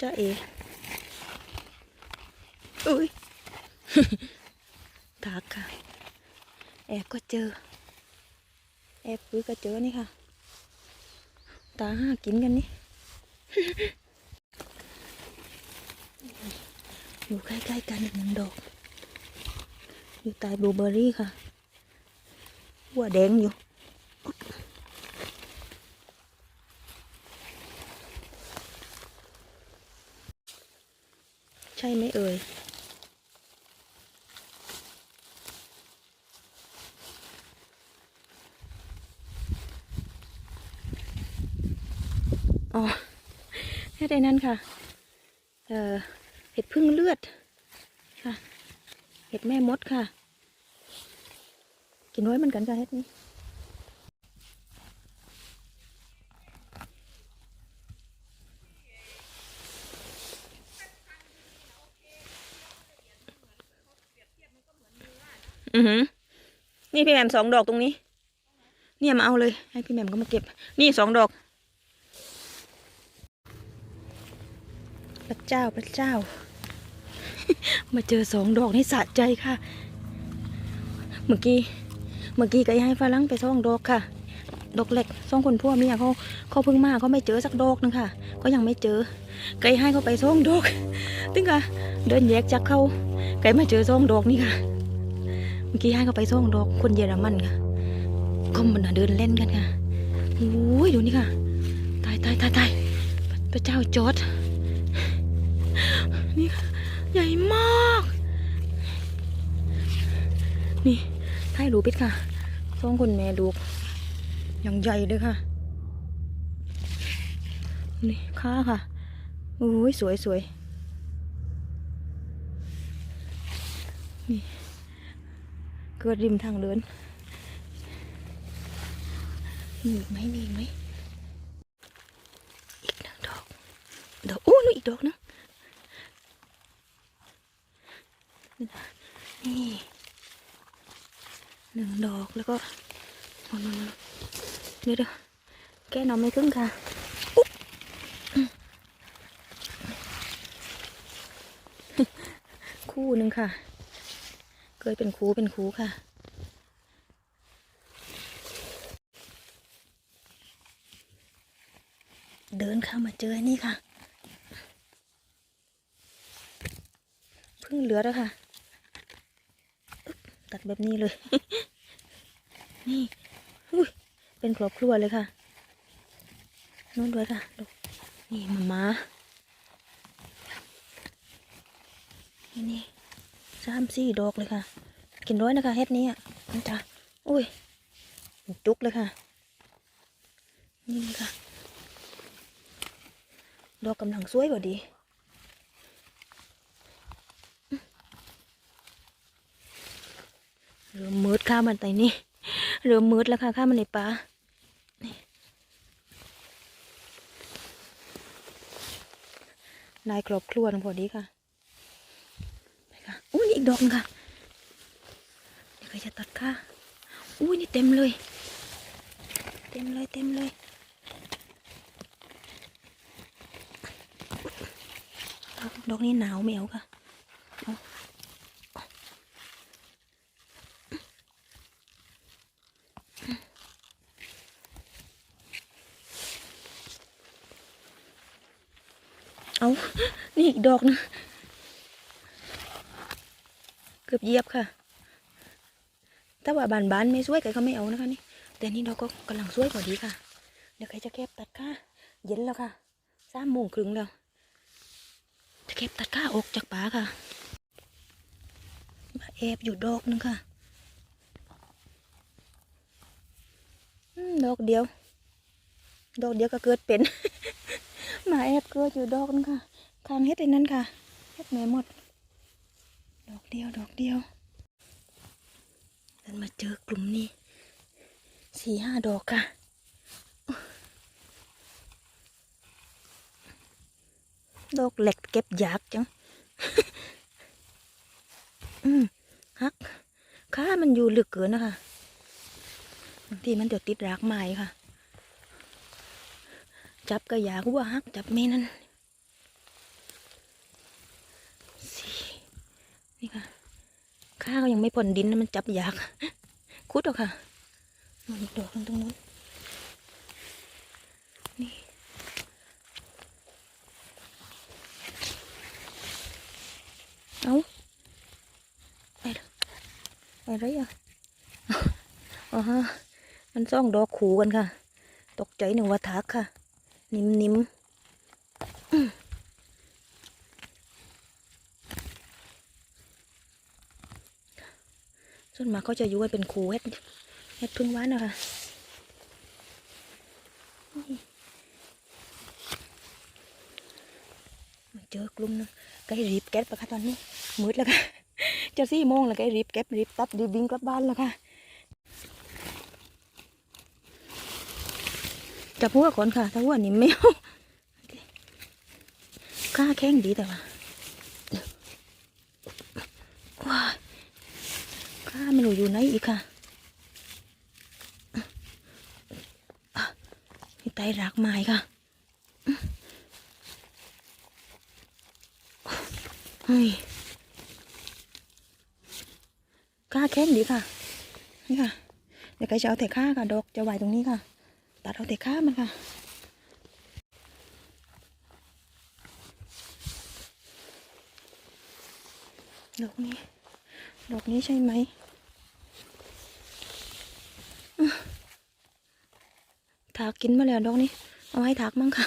จ้าเออุ้ยตากค่ะ แอบก็เจอ แอบปุ้ยก็เจอนี่ค่ะ ตาห้ากินกันนี่อยู่ใกล้ๆกันอีกหนึ่งดอก อยู่ใต้บลูเบอร์รี่ค่ะหัวแดงอยู่ ช่ไหมเอ่ย อ๋อเฮ็ดนั่นค่ะ เอ่อ เห็ดพึ่งเลือด ค่ะ เห็ดแม่มดค่ะ กินไว้เหมือนกันค่ะเห็ดนี้ อือหือ นี่พี่แหม่มสองดอกตรงนี้ เนี่ยมาเอาเลย ให้พี่แหม่มก็มาเก็บ นี่สองดอก พระเจ้าพระเจ้า มาเจอสองดอกนี่สะใจค่ะ เมื่อกี้ เมื่อกี้ก็ให้ฝรั่งไปสองดอกค่ะ ดอกเล็กสองคนพ่อเมียเขาเขาเพิ่งมาเขาไม่เจอสักดอกนึงค่ะเขายังไม่เจอไก่ให้เขาไปสองดอกตึงค่ะเดินแยกจากเขาไก่มาเจอสองดอกนี่ค่ะ มื่อกี้ให้เขาไปสองดอกคนเยอรมันค่ะก็มันน่ะเดินเล่นกันค่ะโอ้ยดูนี่ค่ะตายตายตายตายพระเจ้าจอร์ดนี่ค่ะใหญ่มาก นี่ให้รูปิดค่ะสองคนแม่ลูกอย่างใหญ่เลยค่ะนี่ค้าค่ะโอ้ยสวยสวยนี่ เกิดริมทางเดินมีอีกไหมมีไหมอีกหนึ่งดอกดอกอู้นู่นอีกดอกนึงนี่หนึ่งดอกแล้วก็นนนเดี๋ยวเดี๋ยวแก้หน้ำไม่ครึ่งค่ะคู่หนึ่งค่ะ ยเป็นครูเป็นครูค่ะ เดินเข้ามาเจอนี่ค่ะเพิ่งเหลือแล้วค่ะ ตัดแบบนี้เลย นี่เป็นครอบครัวเลยค่ะนู่นด้วยค่ะดูนี่มามานี่นี่ สามสี่ดอกเลยค่ะ กินร้อยนะคะเฮ็ดนี้อะนี่จ้ะอุ้ยจุกเลยค่ะ นี่ค่ะ ดอกกำลังสวยกว่าดีเริ่มมืดข้ามันไตนี่เริ่มมืดแล้วค่ะข้ามันในป่านี่นายครอบครัวทั้งพอดีค่ะ อุ้ยนี่อีกดอกหนึงค่ะเดี๋ยวจะตัดค่ะอุ้ยนี่เต็มเลย เต็มเลยเต็มเลยดอกนี้หนาวไม่เอาค่ะเอา นี่อีกดอกหนะ เกือบเยียบค่ะ ถ้าว่าบานบานไม่สวยไก่ก็ไม่เอานะคะนี่ แต่นี่ดอกก็กำลังสวยพอดีค่ะ เดี๋ยวใครจะเก็บตัดค่าเย็นแล้วค่ะสามโมงครึ่งแล้ว จะเก็บตัดค่าออกจากป่าค่ะ มาแอบอยู่ดอกนึงค่ะอืดอกเดียว ดอกเดียวก็เกิดเป็น มาแอบเกิดอยู่ดอกนึงค่ะข้างเฮ็ดไอ้นั้นค่ะเฮ็ดแม่หมด ดอกเดียวดอกเดียวเดินมาเจอกลุ่มนี้สี่ห้าดอกค่ะดอกเหล็กเก็บยากจัง อืมฮักข้ามันอยู่ลึกเกินนะคะบางทีมันเดี๋ยวติดรากไม้ค่ะ จับก็อยากว่าฮักจับเมนั่น นี่ค่ะ ข้าก็ยังไม่พ้นดินนะมันจับยาก คุดเอาค่ะนอนอีกดอกหนึงตรงนู้นนี่เอาไปละไปไรอะอ๋อฮะมันซ่องดอกขู่กันค่ะ ตกใจหนึ่งว่าทักค่ะ นิ่มนิ่มอื้อ ส่วนมากเขาจะอยู่กันเป็นครูเฮ็ดเฮ็ดพึ่งหวานนะคะมาเจอกลุ่มนึงไก่รีบเก็บปะคะตอนนี้มืดแล้วค่ะจะสี่โมงแล้วไก่รีบเก็บรีบตัดรีบวิ่งกลับบ้านแล้วค่ะจับหัวก่อนค่ะถ้าหัวนี่ไม่เอาข้าแข้งดีแต่ว่าว้ายข้าไม่รู้ อยู่ไหนอีกค่ะมีไตรากไม้ค่ะเฮ้ยข้าแข้งดีค่ะ นี่ค่ะ เดี๋ยวไก่จะเอาแต่ข้าค่ะ ดอกจะไหวตรงนี้ค่ะ ตัดเอาแต่ข้ามันค่ะดอกนี้ ดอกนี้ใช่ไหมอื้อ ถากกินมาแล้วดอกนี้ เอาให้ถากมั่งค่ะ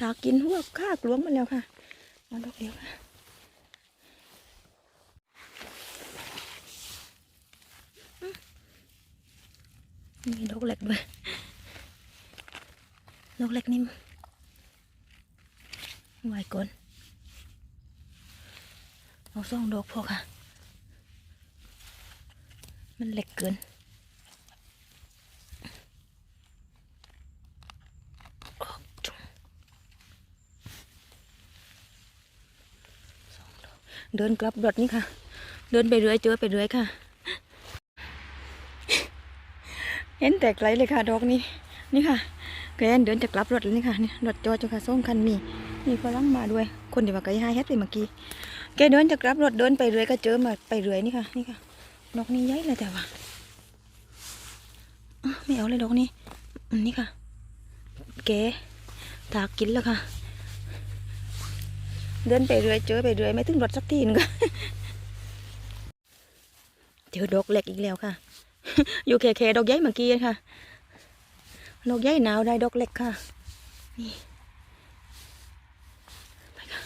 ถากกินหัวข้ากลวงมาแล้วค่ะเอาดอกเดียวค่ะมีดอกเล็กด้วยดอกเล็กนิ่มไหวก่อนเอาสองดอกพอค่ะ มันเล็กเกินออกจุงสองดอก เดินกลับรถนี่ค่ะ เดินไปเรื่อยเจอไปเรื่อยค่ะ เห็นแต่ไกลเลยค่ะดอกนี้นี่ค่ะแกนเดินจะกลับรถแล้วนี่ค่ะนี่รถจอดจ้าค่ะส่งคันมีมีฝรั่งมาด้วย คนที่ว่าไกลห้าเฮ็ดไปเมื่อกี้แกเดินจะกลับรถเดินไปเรื่อยก็เจอมาไปเรื่อยนี่ค่ะนี่ค่ะดอกนี้ใหญ่เลยแต่ว่าไม่เอาเลยดอกนี้อันนี้ค่ะ แกถากกินแล้วค่ะ เดินไปเรื่อยเจอไปเรื่อยไม่ถึงรถสักทีหนึงค่ะเจอดอกเล็กอีกแล้วค่ะ อยู่แค่ๆดอกใหญ่เมื่อกี้ค่ะ ดอกใหญ่หนาวได้ดอกเล็กค่ะ นี่ไปค่ะ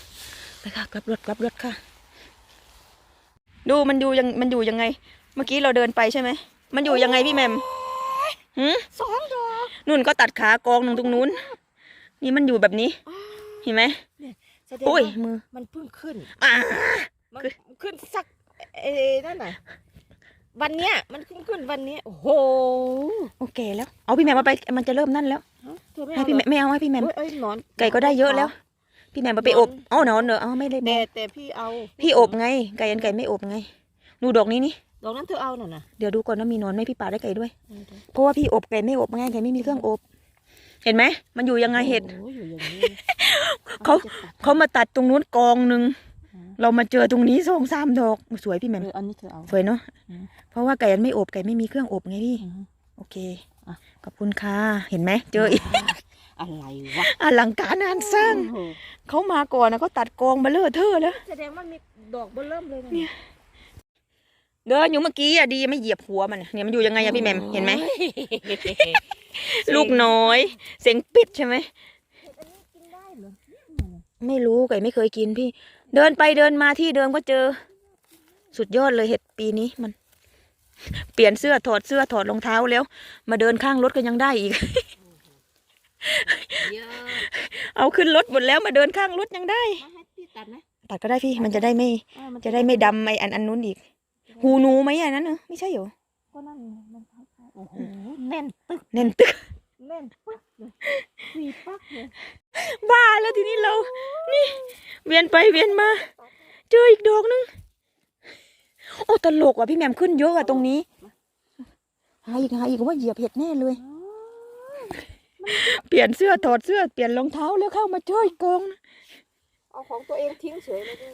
ไปค่ะกลับรถกลับรถค่ะ ดูมันอยู่ยังมันอยู่ยังไง เมื่อกี้เราเดินไปใช่ไหม มันอยู่ยังไงพี่แหมมหืมสองดอกนุ่นก็ตัดขากองหนึ่งตรงนู้น นี่มันอยู่แบบนี้ เห็นไหม แสดงอุ้ยว่ามือมันเพิ่งขึ้น อ่า มันคือ ขึ้นสักเออนั่นน่ะวันเนี้ยมันขึ้นขึ้นวันเนี้ยโอ้โหโอเคแล้วเอาพี่แหมมมาไปมันจะเริ่มนั่นแล้วฮะเธอไม่ให้เอาพี่เหแหรมอไม่เอาให้พี่แหมมโอ้ยเอ้ยหนอน ไก่ก็ได้เยอะแล้ว พี่แหมมมาไปอบอ๋อหนอนเนอะเอาไม่ได้แต่แม่แต่พี่เอาพี่อบไง ไก่อันไก่ไม่อบไงดูดอกนี้นี่ดอกนั้นเธอเอาน่ะนะเดี๋ยวดูก่อนว่ามีหนอนไหมพี่ป่าได้ไก่ด้วยเออเดี๋ยวเพราะว่าพี่อบไก่ไม่อบไงไก่ไม่มีเครื่องอบ เห็นไหมมันอยู่ยังไงเห็ด โอ้ยอยู่อย่างนี้ เขาจะตัดเขามาตัดตรงนู้นกองหนึ่งอืมเรามาเจอตรงนี้สองสามดอกสวยพี่แหม่มเอออันนี้เธอเอาสวยเนาะอืมเพราะว่าไก่มันไม่อบไก่ไม่มีเครื่องอบไงพี่อืมโอเคอะขอบคุณค่ะเห็นไหมเจออีกอะไรวะอลังการงานสร้างโอ้โหเขามาก่อนนะเขาตัดกองมาเลอะเทอะแล้วแสดงว่ามีดอกเบอเริ่มเลยนะเนี่ยเดินอยู่เมื่อกี้อะดีไม่เหยียบหัวมันอะเนี่ยมันอยู่ยังไงอะพี่แหม่มเห็นไหมลูกน้อย เสียงปิดใช่ไหม อันนี้กินได้เหรอ ไม่รู้ไก่ไม่เคยกินพี่ เดินไปเดินมาที่เดิมก็เจอ สุดยอดเลยเห็ดปีนี้มัน เปลี่ยนเสื้อถอดเสื้อถอดรองเท้าแล้ว มาเดินข้างรถก็ยังได้อีกเยอะเอาขึ้นรถหมดแล้วมาเดินข้างรถยังได้มาให้พี่ตัดนะตัดก็ได้พี่มันจะได้ไม่อ่ามันจะได้ไม่ดำไออันอันนู้นอีก หูหนูไหมอันนั้นเนอะไม่ใช่เหรอก็นั่นไงมันคล้ายๆโอ้โหแน่นตึกแน่นตึกแน่นปึ๊ก เลยสี่ปักเลยบ้าแล้วทีนี้เรา นี่ เวียนไปเวียนมา เจออีกดอกนึง โอ้ตลกว่ะพี่แหม่มขึ้นเยอะอะตรงนี้ หาอีกหาอีกว่าเหยียบเห็ดแน่เลยอ๋อเปลี่ยนเสื้อถอดเสื้อเปลี่ยนรองเท้าแล้วเข้ามาเจออีกกองนะเอาของตัวเองทิ้งเฉยเลยดิ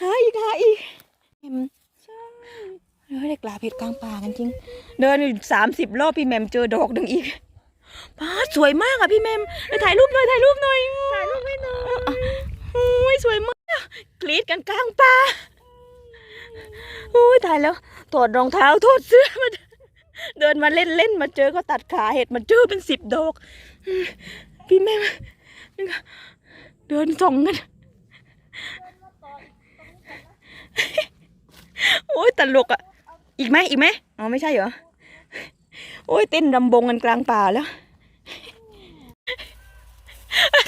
หาอีกหาอีกแหม่ม เฮ้ยได้กลาเพชรกลางป่ากันจริง เดินสามสิบรอบพี่แหม่มเจอดอกหนึ่งอีกป้าดสวยมากอะพี่แหม่มไปถ่ายรูปหน่อยถ่ายรูปหน่อยถ่ายรูปให้หน่อยโอ้ยสวยมากกรีดกันกลางป่าโอ้ยตายแล้วถอดรองเท้าถอดเสื้อมาเดินมาเล่นเล่นๆมาเจอก็ตัดขาเห็ดมาเจอเป็นสิบดอกพี่แม่มานี่ค่ะเดินส่องกันโอ้ยตลกอะ อีกไหมอีกไหมอ๋อไม่ใช่เหรอ โอ้ยเต้นรำบงกันกลางป่าแล้ว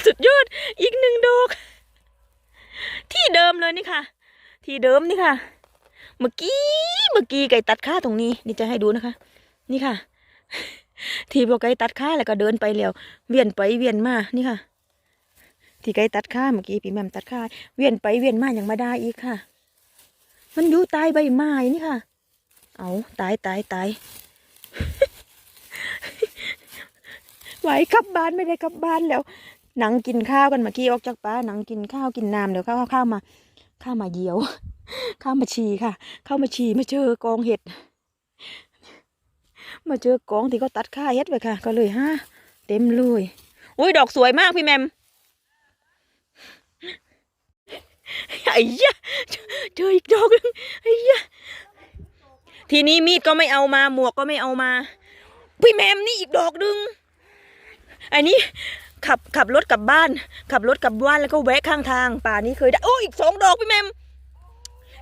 สุดยอด อีกหนึ่งดอก ที่เดิมเลยนี่ค่ะ ที่เดิมนี่ค่ะ เมื่อกี้เมื่อกี้ไก่ตัดค่าตรงนี้ นี่จะให้ดูนะคะ นี่ค่ะ ที่บอกไก่ตัดค่าแล้วก็เดินไปแล้ว เวียนไปเวียนมานี่ค่ะ ที่ไก่ตัดค่าเมื่อกี้พี่แม่มตัดค่าเวียนไปเวียนมาอย่างมาได้อีกค่ะ มันอยู่ใต้ใบไม้นี่ค่ะ เอาตายตายตายไหวกลับบ้านไม่ได้กลับบ้านแล้ว หนังกินข้าวกันเมื่อกี้ออกจากป้าหนังกินข้าวกินน้ำเดี๋ยวข้าวข้าวมา ข้าวมาเยียวข้าวมาฉี่ค่ะ ข้าวมาฉี่มาเจอกองเห็ด มาเจอกองที่เขาตัดค่าเห็ดไปค่ะ ก็เลยฮะเต็มเลยอุ้ยดอกสวยมากพี่แมมไอ้ยะเจออีกดอกนึงไอ้ยะ ทีนี้มีดก็ไม่เอามา หมวกก็ไม่เอามา พี่แมมนี่อีกดอกหนึง อันนี้ขับขับรถกลับบ้าน ขับรถกลับบ้านแล้วก็แวะข้างทาง ป่านี้เคยได้โอ้อีกสองดอกพี่แมม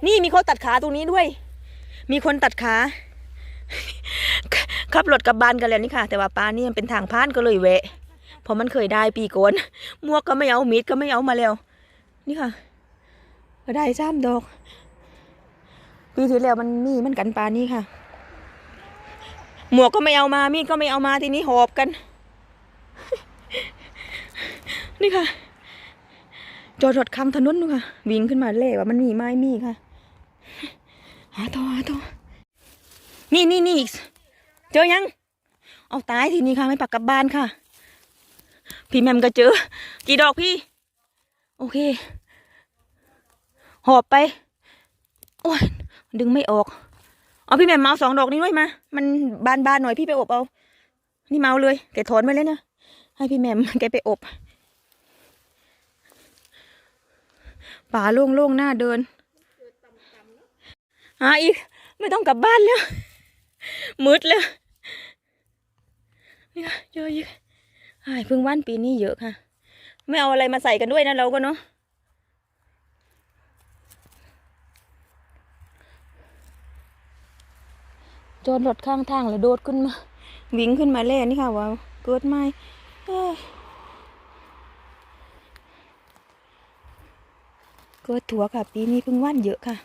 นี่มีคนตัดขาตรงนี้ด้วย มีคนตัดขา ขับรถกลับบ้านกันแล้วนี่ค่ะ แต่ว่าป่านี่มันเป็นทางพานก็เลยแวะเพราะมันเคยได้ปีโกนหมวกก็ไม่เอามีดก็ไม่เอามาแล้ว นี่ค่ะก็ได้ซ้ำดอก ปีที่แล้วมันมีมันกันปลานี่ค่ะ หมวกก็ไม่เอามา มีดก็ไม่เอามาทีนี้หอบกัน นี่ค่ะ จอดรถคำถนนดูค่ะ วิ่งขึ้นมาเล่ว่ามันมีไม้มีค่ะ หาต่อหาต่อนี่นี่นี่อีกเจอยัง เอาตายทีนี้ค่ะ ไม่ปักกลับบ้านค่ะ พี่แมมก็เจอ กี่ดอกพี่ โอเค หอบไป โอ้ย ดึงไม่ออกเอาพี่แม่มมาสองดอกนี้ด้วยมา มันบานๆหน่อยพี่ไปอบเอา นี่เมาเลยแกถอนไปเลยนะ ให้พี่แม่มแกไปอบ ป่าโล่งๆหน้าเดินหาอีก ไม่ต้องกลับบ้านแล้ว มืดแล้วนี่ค่ะเยอะอีกอ้เพิ่งว่านปีนี้เยอะค่ะ ไม่เอาอะไรมาใส่กันด้วยนะเราก็เนาะ จอดรถข้างทางแล้วโดดขึ้นมา วิ่งขึ้นมาเล่นนี่ค่ะว่าเกิดไม้เกิดถั่วค่ะ ปีนี้เพิ่งว่านเยอะค่ะ